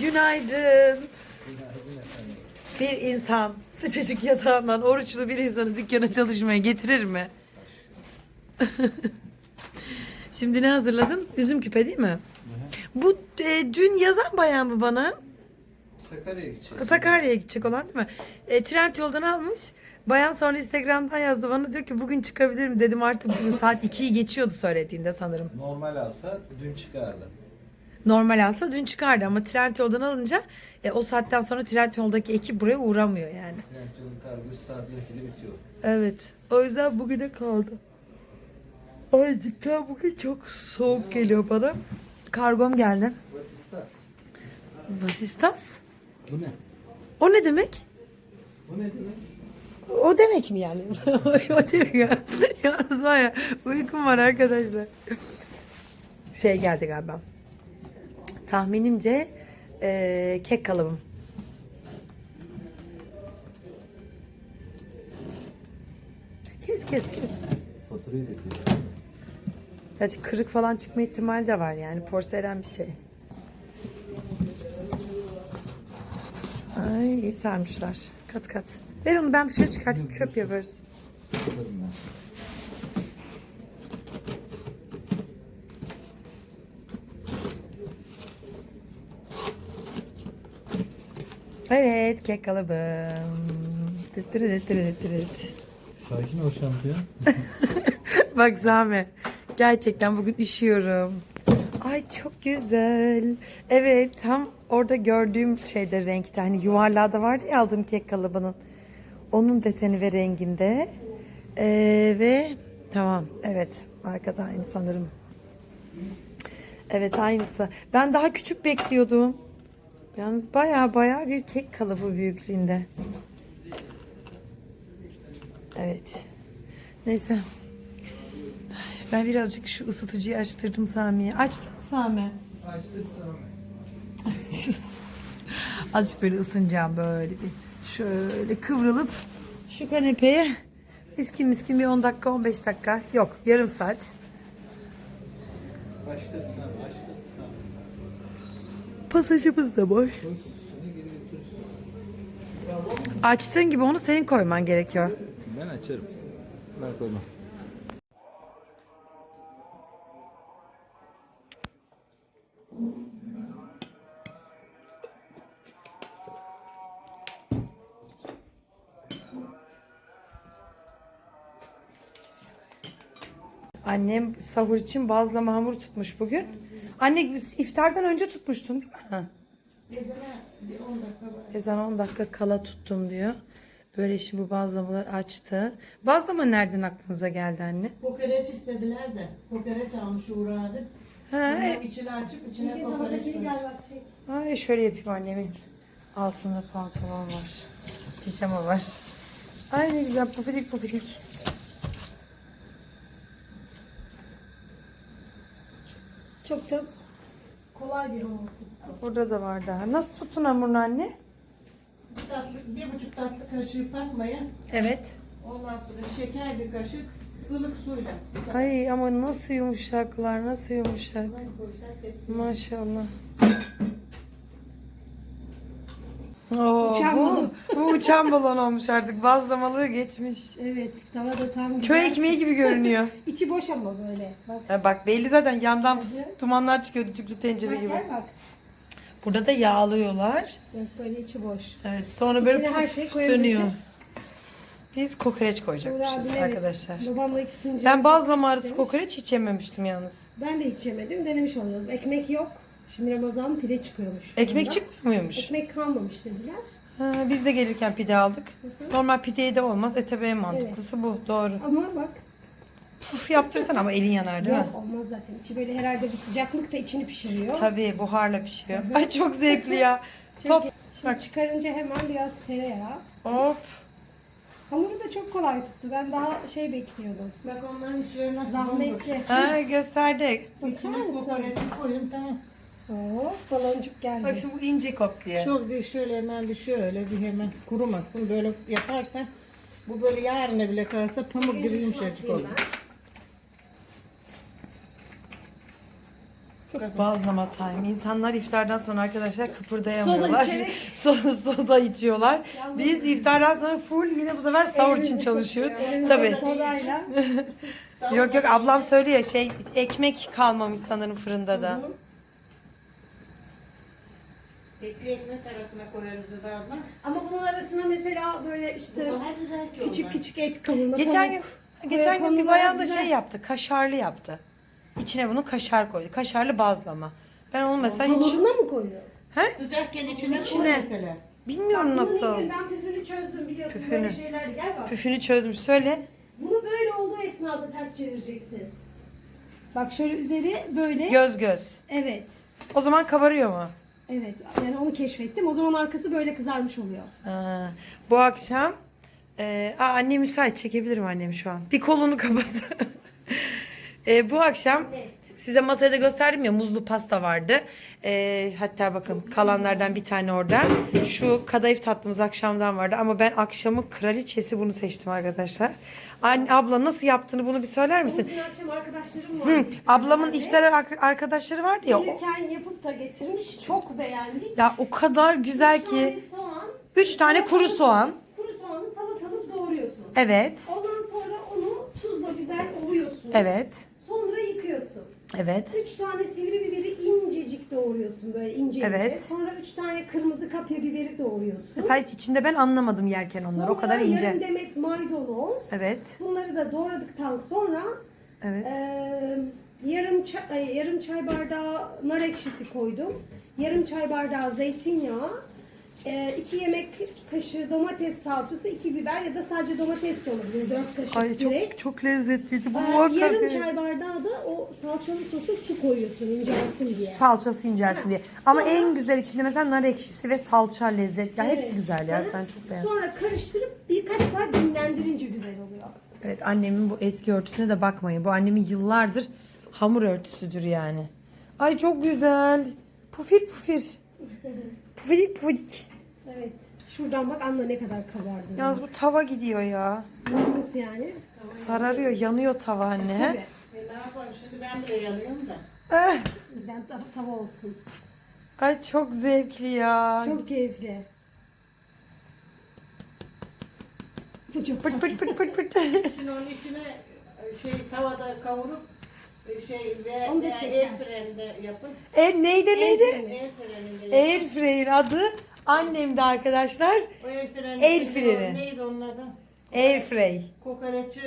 Günaydın. Bir insan sıcacık yatağından oruçlu bir insanı dükkana çalışmaya getirir mi? Şimdi ne hazırladın? Üzüm küpe değil mi? Bu e, dün yazan bayan mı bana? Sakarya'ya gideceğiz. Sakarya'ya gidecek olan değil mi? E, trend yoldan almış. Bayan sonra Instagram'dan yazdı bana diyor ki bugün çıkabilir mi dedim artık bugün saat 2'yi geçiyordu söylediğinde sanırım. Normal alsa dün çıkardı. Normal alsa dün çıkardı ama trend yoldan alınca e, o saatten sonra trend yoldaki ekip buraya uğramıyor yani. Trendçinin kargosu saat 12'de bitiyor. Evet. O yüzden bugüne kaldı. Ay dikkat bugün çok soğuk geliyor bana. Kargom geldi. Vasistas. Vasistas. Bu ne? O ne demek? Bu ne demek? O demek mi yani? o demek ya. Yalnız var ya uykum var arkadaşlar. Şey geldi galiba. Tahminimce eee, kek kalıbım. Kes kes kes. Faturayı da kes. Gerçi kırık falan çıkma ihtimali de var yani porselen bir şey. Ay iyi sarmışlar. Kat kat. Ver onu ben dışarı çıkartıp çöp yaparız. Evet kek kalıbım. Sakin ol şampiyon. Bak Zahme. Gerçekten bugün üşüyorum. Ay çok güzel. Evet tam orada gördüğüm şeyde renkte hani yuvarlağı da vardı ya aldığım kek kalıbının. Onun deseni ve renginde. Ee, ve tamam evet arkada aynı sanırım. Evet aynısı. Ben daha küçük bekliyordum. Yalnız baya baya bir kek kalıbı büyüklüğünde. Evet. Neyse. Ben birazcık şu ısıtıcıyı açtırdım Sami'ye. Açtın mı Sami? Açtık tamam. Azıcık böyle ısınacağım böyle bir. Şöyle kıvrılıp şu kanepeye miskin miskin bir 10 dakika 15 dakika yok yarım saat. Açtırsam, açtırsam. Pasajımız da boş. Açtığın gibi onu senin koyman gerekiyor. Ben açarım. Ben koymam. Annem sahur için bazlama hamur tutmuş bugün. Anne iftardan önce tutmuştun değil mi? Ezan 10 dakika kala tuttum diyor. Böyle şimdi bu bazlamalar açtı. Bazlama nereden aklınıza geldi anne? Kokoreç istediler de. Kokoreç almış Uğur abi. Ha, Bunun içini açıp içine kokoreç koymuş. Ay şöyle yapayım annemin. Altında pantolon var. Pijama var. Ay ne güzel pufidik pufidik. Çok da kolay bir hamur tuttu. Burada da var daha. Nasıl tuttun hamurunu anne? Bir, tatlı, bir buçuk tatlı kaşığı patmaya. Evet. Ondan sonra şeker bir kaşık ılık suyla. Ay ama nasıl yumuşaklar, nasıl yumuşak. Maşallah. Oo, Uçan bu, balon. bu uçan balon olmuş artık. Bazlamalığı geçmiş. Evet, tava da tam Köy güzel. ekmeği gibi görünüyor. İçi boş ama böyle. Bak, Ha, bak belli zaten yandan fıs- dumanlar çıkıyor düdüklü tencere bak gibi. gel bak. Burada da yağlıyorlar. Bak böyle içi boş. Evet sonra böyle İçine her puf şey koyabilirsin. sönüyor. Biz kokoreç Uğur koyacakmışız abi, evet. arkadaşlar. Babamla ikisini Ben bazlama arası kokoreç hiç yememiştim yalnız. Ben de hiç yemedim. Denemiş oluyoruz. Ekmek yok. Şimdi Ramazan pide çıkıyormuş. Ekmek fırında. çıkmıyor muymuş? Ekmek kalmamış dediler. Ha, biz de gelirken pide aldık. Normal pideye de olmaz. E tabi en mantıklısı bu. Doğru. Ama bak Puf yaptırsan ama elin yanar değil mi? yok olmaz zaten. İçi böyle herhalde bir sıcaklık da içini pişiriyor. Tabii buharla pişiyor. Ay çok zevkli ya. Top. Şimdi çıkarınca hemen biraz tereyağı. Hop. Hamuru da çok kolay tuttu. Ben daha şey bekliyordum. Bak onların içleri nasıl Zahmetli. Ha gösterdik. İçine kokoreçi koyun tamam. Oo, baloncuk geldi. Bak şimdi bu ince kop diye. Çok değil şöyle hemen bir şöyle bir hemen kurumasın. Böyle yaparsan bu böyle yarına bile kalsa pamuk gibi yumuşacık olur. Bazlama time. İnsanlar iftardan sonra arkadaşlar kıpırdayamıyorlar. Soda soda, soda içiyorlar. Biz iftardan sonra full yine bu sefer sahur için çalışıyoruz. Tabii. Sodayla. Yok yok ablam söylüyor şey ekmek kalmamış sanırım fırında da. Ekli ekmek arasına koyarız dedi abla. Ama bunun arasına mesela böyle işte Daha güzel ki küçük onlar. küçük et kavurma. Geçen gün tavuk, geçen gün bir bayan da güzel. şey yaptı. Kaşarlı yaptı. İçine bunu kaşar koydu. Kaşarlı bazlama. Ben onu mesela hiç Hamuruna mı koyuyor? He? Sıcakken içine, İçine. koy mesela. bilmiyorum Bunu nasıl. bilmiyorum, Ben püfünü çözdüm biliyorsun Püfünü. böyle şeyler gel bak. Püfünü çözmüş. Söyle. Bunu böyle olduğu esnada ters çevireceksin. Bak şöyle üzeri böyle. Göz göz. Evet. O zaman kabarıyor mu? Evet. Yani onu keşfettim. O zaman arkası böyle kızarmış oluyor. Ha, bu akşam e, aa, anne müsait çekebilirim annem şu an. Bir kolunu kapasa. E, bu akşam size masaya da gösterdim ya muzlu pasta vardı. E, hatta bakın kalanlardan bir tane orada. Şu kadayıf tatlımız akşamdan vardı ama ben akşamı kraliçesi bunu seçtim arkadaşlar. Anne abla nasıl yaptığını bunu bir söyler misin? Bugün akşam arkadaşlarım Hı, var. ablamın iftar ar- arkadaşları vardı ya. o- Gelirken yapıp da getirmiş. Çok beğendik. Ya o kadar güzel Üç tane ki. soğan. Üç tane kuru soğan. Kuru soğanı salatalık doğruyorsun. Evet. Ondan sonra onu tuzla güzel ovuyorsun. Evet. Sonra. Evet. Üç tane sivri biberi incecik doğruyorsun böyle ince ince. Evet. Sonra üç tane kırmızı kapya biberi doğruyorsun. Mesela içinde ben anlamadım yerken onları. O kadar Sonra ince. yarım demet maydanoz. Evet. Bunları da doğradıktan sonra Evet. eee, yarım çay, ay, yarım çay bardağı nar ekşisi koydum. Yarım çay bardağı zeytinyağı. Eee, iki yemek kaşığı domates salçası, iki biber ya da sadece domates de olabilir. Dört kaşık Ay çok direkt. çok lezzetliydi. Bu Eee, muhakkak. yarım çay bardağı da o salçalı sosu su koyuyorsun incelsin diye. Salçası incelsin diye. Ama en güzel içinde mesela nar ekşisi ve salça lezzet. Ya hepsi Evet. güzel ya. Ben çok beğendim. Sonra karıştırıp birkaç saat dinlendirince güzel oluyor. Evet annemin bu eski örtüsüne de bakmayın. Bu annemin yıllardır hamur örtüsüdür yani. Ay çok güzel. Pufir pufir. Pufidik pufidik. Evet. Şuradan bak anla ne kadar kabardı. Yalnız bu tava gidiyor ya. Nasıl yani? Sararıyor, yanıyor tava anne. Tabii. E ne yapalım şimdi ben bile yanıyorum da. Eh, Ben tava, tava olsun. Ay çok zevkli ya. Çok keyifli. Çok Pırt pırt pırt pırt pırt. Şimdi onun içine e, şey tavada kavurup şey ve Onu da veya çeker. el freninde yapın. E neydi neydi? El freninde yapın. Airfryer adı annemde arkadaşlar. O el freni. El neydi freni. o- Neydi onun adı? Airfryer. Kokoreçi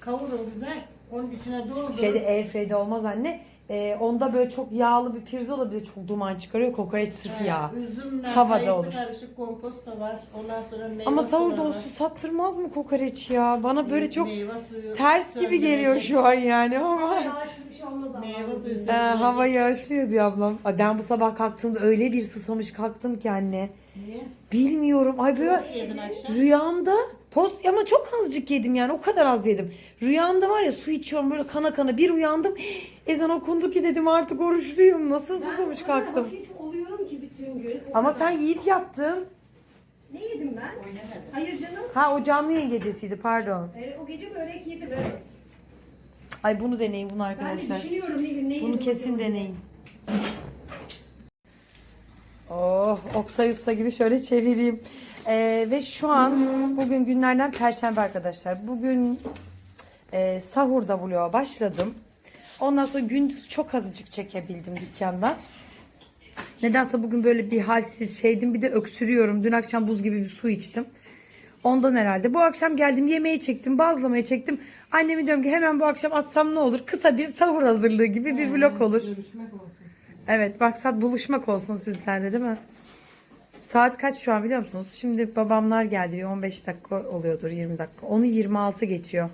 kavurun güzel. Onun içine doldurun. Şeyde airfryer'de olmaz anne. Ee, onda böyle çok yağlı bir pirzola bile çok duman çıkarıyor. Kokoreç sırf Evet, yağ. Üzümle Tavada kayısı olur. karışık komposto var. Ondan sonra meyve Ama suyu sahurda o var. su sattırmaz mı kokoreç ya? Bana böyle çok Meyve suyu ters gibi geliyor şu an yani ama. Yağışlı bir şey olmaz ama. Meyve suyu Ee, hava yağışlıyor diyor ablam. Ay, ben bu sabah kalktığımda öyle bir susamış kalktım ki anne. Niye? Bilmiyorum. Ay böyle Nasıl yedin akşam? rüyamda tost ama çok azıcık yedim yani o kadar az yedim. Rüyamda var ya su içiyorum böyle kana kana bir uyandım. Ezan okundu ki dedim artık oruçluyum. Nasıl Ben susamış o kadar kalktım. hafif oluyorum ki bütün gün. Ama sen yiyip yattın. Ne yedim ben? O yemedi. Hayır canım. Ha o canlı yayın gecesiydi pardon. Ee, o gece börek yedim evet. Ay bunu deneyin bunu Ben de arkadaşlar. düşünüyorum Nilgün ne Bunu yedim kesin acaba? deneyin. Oh, Oktay Usta gibi şöyle çevireyim. Ee, ve şu an bugün günlerden Perşembe arkadaşlar. Bugün e, sahurda vloga başladım. Ondan sonra gündüz çok azıcık çekebildim dükkandan. Nedense bugün böyle bir halsiz şeydim. Bir de öksürüyorum. Dün akşam buz gibi bir su içtim. Ondan herhalde. Bu akşam geldim yemeği çektim. Bazlamayı çektim. Anneme diyorum ki hemen bu akşam atsam ne olur? Kısa bir sahur hazırlığı gibi bir vlog olur. Görüşmek olsun. Evet maksat buluşmak olsun sizlerle değil mi? Saat kaç şu an biliyor musunuz? Şimdi babamlar geldi. Bir 15 dakika oluyordur 20 dakika. Onu 26 geçiyor.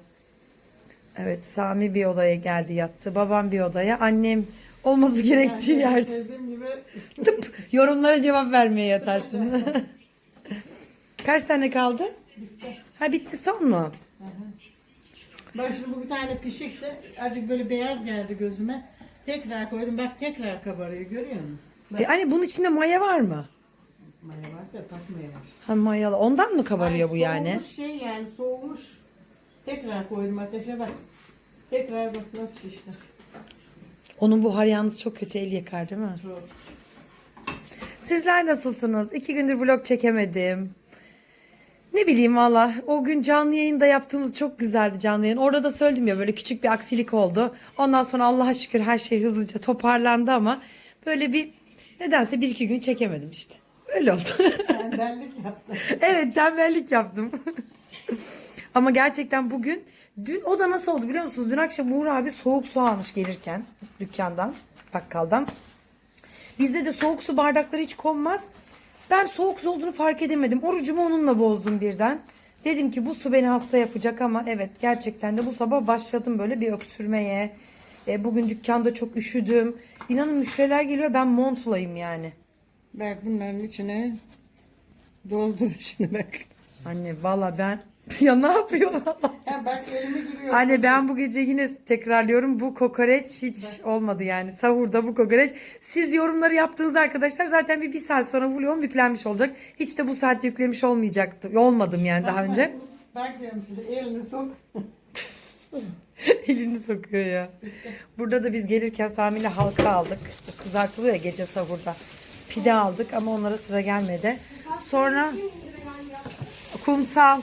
Evet Sami bir odaya geldi yattı. Babam bir odaya. Annem olması gerektiği yerde. Gibi Tıp yorumlara cevap vermeye yatarsın. Kaç tane kaldı? Ha bitti son mu? Bak şimdi bu bir tane pişikti. Azıcık böyle beyaz geldi gözüme. Tekrar koydum. Bak tekrar kabarıyor. Görüyor musun? E, hani bunun içinde maya var mı? Maya var da patmaya var. Ha mayalı. Ondan mı kabarıyor Ay, bu yani? Soğumuş şey yani soğumuş. Tekrar koydum ateşe bak. Tekrar bak nasıl şişti. Onun buharı yalnız çok kötü el yakar değil mi? Sizler nasılsınız? İki gündür vlog çekemedim. Ne bileyim valla o gün canlı yayında yaptığımız çok güzeldi canlı yayın. Orada da söyledim ya böyle küçük bir aksilik oldu. Ondan sonra Allah'a şükür her şey hızlıca toparlandı ama böyle bir nedense bir iki gün çekemedim işte. Öyle oldu. Tembellik yaptım. evet tembellik yaptım. ama gerçekten bugün dün o da nasıl oldu biliyor musunuz? Dün akşam Uğur abi soğuk su almış gelirken dükkandan bakkaldan. Bizde de soğuk su bardakları hiç konmaz. Ben soğuk su olduğunu fark edemedim. Orucumu onunla bozdum birden. Dedim ki bu su beni hasta yapacak ama evet gerçekten de bu sabah başladım böyle bir öksürmeye. E, bugün dükkanda çok üşüdüm. İnanın müşteriler geliyor ben montlayım yani. Bak bunların içine doldur içine bak. Anne valla ben ya ne yapıyorsun Allah Ha bak elimi giriyor. Anne ben bu gece yine tekrarlıyorum bu kokoreç hiç olmadı yani sahurda bu kokoreç. Siz yorumları yaptığınızda arkadaşlar zaten bir, bir saat sonra vlogum yüklenmiş olacak. Hiç de bu saatte yüklemiş olmayacaktı. Olmadım yani daha önce. Bak diyorum size elini sok. Elini sokuyor ya. Burada da biz gelirken Sami ile halka aldık. Kızartılıyor ya gece sahurda. Pide aldık ama onlara sıra gelmedi. Sonra kumsal.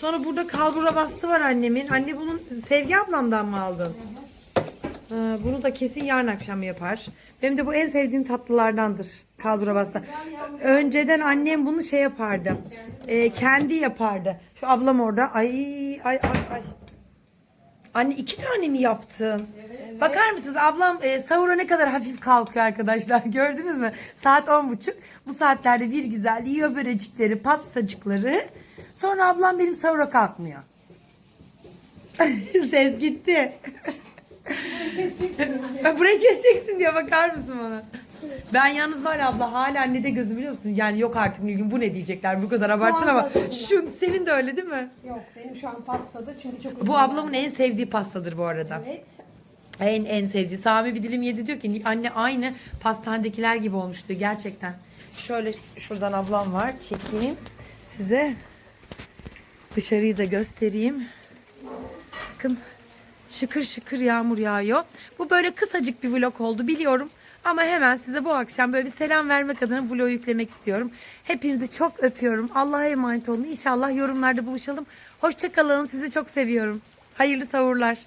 Sonra burada kalbura bastı var annemin. Anne bunun Sevgi ablamdan mı aldın? Ha, bunu da kesin yarın akşam yapar. Benim de bu en sevdiğim tatlılardandır. Kalbura bastı. Önceden annem bunu şey yapardı. e, kendi yapardı. Şu ablam orada. Ay ay ay ay. Anne iki tane mi yaptın? Bakar mısınız ablam e, sahura ne kadar hafif kalkıyor arkadaşlar gördünüz mü? Saat on buçuk. Bu saatlerde bir güzel yiyor börecikleri, pastacıkları. Sonra ablam benim sahura kalkmıyor. Ses gitti. Burayı keseceksin diye bakar mısın bana? Ben yalnız var ya abla hala ne de gözüm biliyor musun? Yani yok artık Nilgün bu ne diyecekler bu kadar abartın ama salçasından. şu senin de öyle değil mi? Yok benim şu an pastada çünkü çok Bu ablamın en sevdiği pastadır bu arada. Evet. En en sevdiği. Sami bir dilim yedi diyor ki anne aynı pastanedekiler gibi olmuş diyor gerçekten. Şöyle şuradan ablam var çekeyim size. Dışarıyı da göstereyim. Bakın şıkır şıkır yağmur yağıyor. Bu böyle kısacık bir vlog oldu biliyorum. Ama hemen size bu akşam böyle bir selam vermek adına vlog yüklemek istiyorum. Hepinizi çok öpüyorum. Allah'a emanet olun. İnşallah yorumlarda buluşalım. Hoşçakalın. Sizi çok seviyorum. Hayırlı sahurlar.